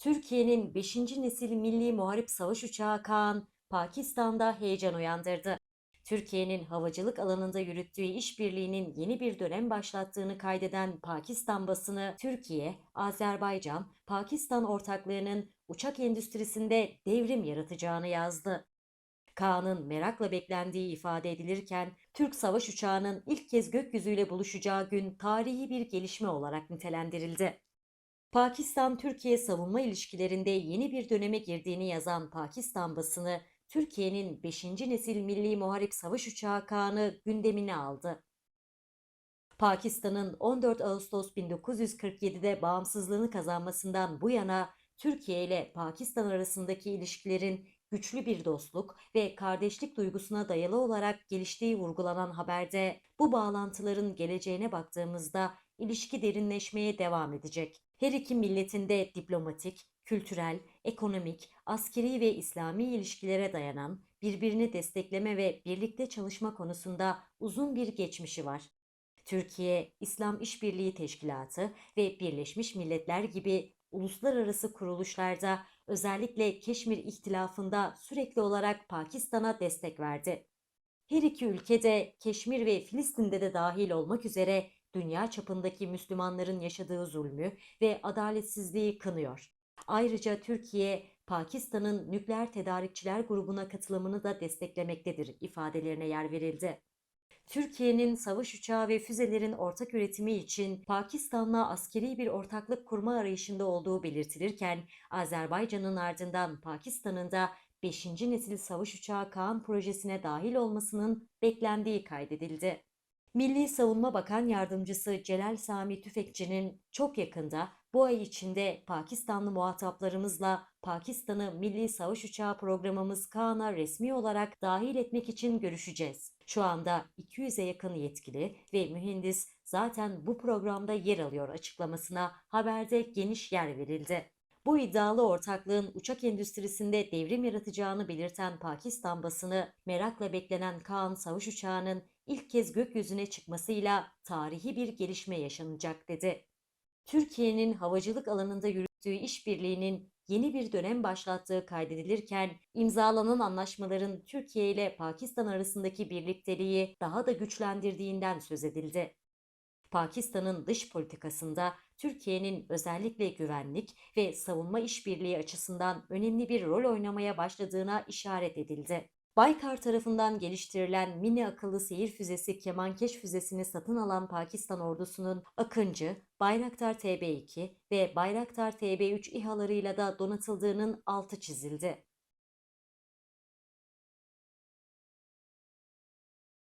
Türkiye'nin 5. nesil milli muharip savaş uçağı Kaan, Pakistan'da heyecan uyandırdı. Türkiye'nin havacılık alanında yürüttüğü işbirliğinin yeni bir dönem başlattığını kaydeden Pakistan basını, Türkiye, Azerbaycan, Pakistan ortaklığının uçak endüstrisinde devrim yaratacağını yazdı. Kaan'ın merakla beklendiği ifade edilirken, Türk savaş uçağının ilk kez gökyüzüyle buluşacağı gün tarihi bir gelişme olarak nitelendirildi. Pakistan-Türkiye savunma ilişkilerinde yeni bir döneme girdiğini yazan Pakistan basını, Türkiye'nin 5. nesil milli muharip savaş uçağı Kaan'ı gündemine aldı. Pakistan'ın 14 Ağustos 1947'de bağımsızlığını kazanmasından bu yana Türkiye ile Pakistan arasındaki ilişkilerin güçlü bir dostluk ve kardeşlik duygusuna dayalı olarak geliştiği vurgulanan haberde bu bağlantıların geleceğine baktığımızda ilişki derinleşmeye devam edecek. Her iki milletin de diplomatik, kültürel, ekonomik, askeri ve İslami ilişkilere dayanan birbirini destekleme ve birlikte çalışma konusunda uzun bir geçmişi var. Türkiye, İslam İşbirliği Teşkilatı ve Birleşmiş Milletler gibi uluslararası kuruluşlarda özellikle Keşmir İhtilafı'nda sürekli olarak Pakistan'a destek verdi. Her iki ülke de Keşmir ve Filistin'de de dahil olmak üzere dünya çapındaki Müslümanların yaşadığı zulmü ve adaletsizliği kınıyor. Ayrıca Türkiye, Pakistan'ın nükleer tedarikçiler grubuna katılımını da desteklemektedir ifadelerine yer verildi. Türkiye'nin savaş uçağı ve füzelerin ortak üretimi için Pakistan'la askeri bir ortaklık kurma arayışında olduğu belirtilirken, Azerbaycan'ın ardından Pakistan'ın da 5. nesil savaş uçağı Kaan projesine dahil olmasının beklendiği kaydedildi. Milli Savunma Bakan Yardımcısı Celal Sami Tüfekçi'nin çok yakında bu ay içinde Pakistanlı muhataplarımızla Pakistan'ı Milli Savaş Uçağı programımız Kaan'a resmi olarak dahil etmek için görüşeceğiz. Şu anda 200'e yakın yetkili ve mühendis zaten bu programda yer alıyor açıklamasına haberde geniş yer verildi. Bu iddialı ortaklığın uçak endüstrisinde devrim yaratacağını belirten Pakistan basını merakla beklenen Kaan savaş uçağının ilk kez gökyüzüne çıkmasıyla tarihi bir gelişme yaşanacak dedi. Türkiye'nin havacılık alanında yürüttüğü işbirliğinin yeni bir dönem başlattığı kaydedilirken imzalanan anlaşmaların Türkiye ile Pakistan arasındaki birlikteliği daha da güçlendirdiğinden söz edildi. Pakistan'ın dış politikasında Türkiye'nin özellikle güvenlik ve savunma işbirliği açısından önemli bir rol oynamaya başladığına işaret edildi. Baykar tarafından geliştirilen mini akıllı seyir füzesi Kemankeş füzesini satın alan Pakistan ordusunun Akıncı, Bayraktar TB2 ve Bayraktar TB3 İHA'larıyla da donatıldığının altı çizildi.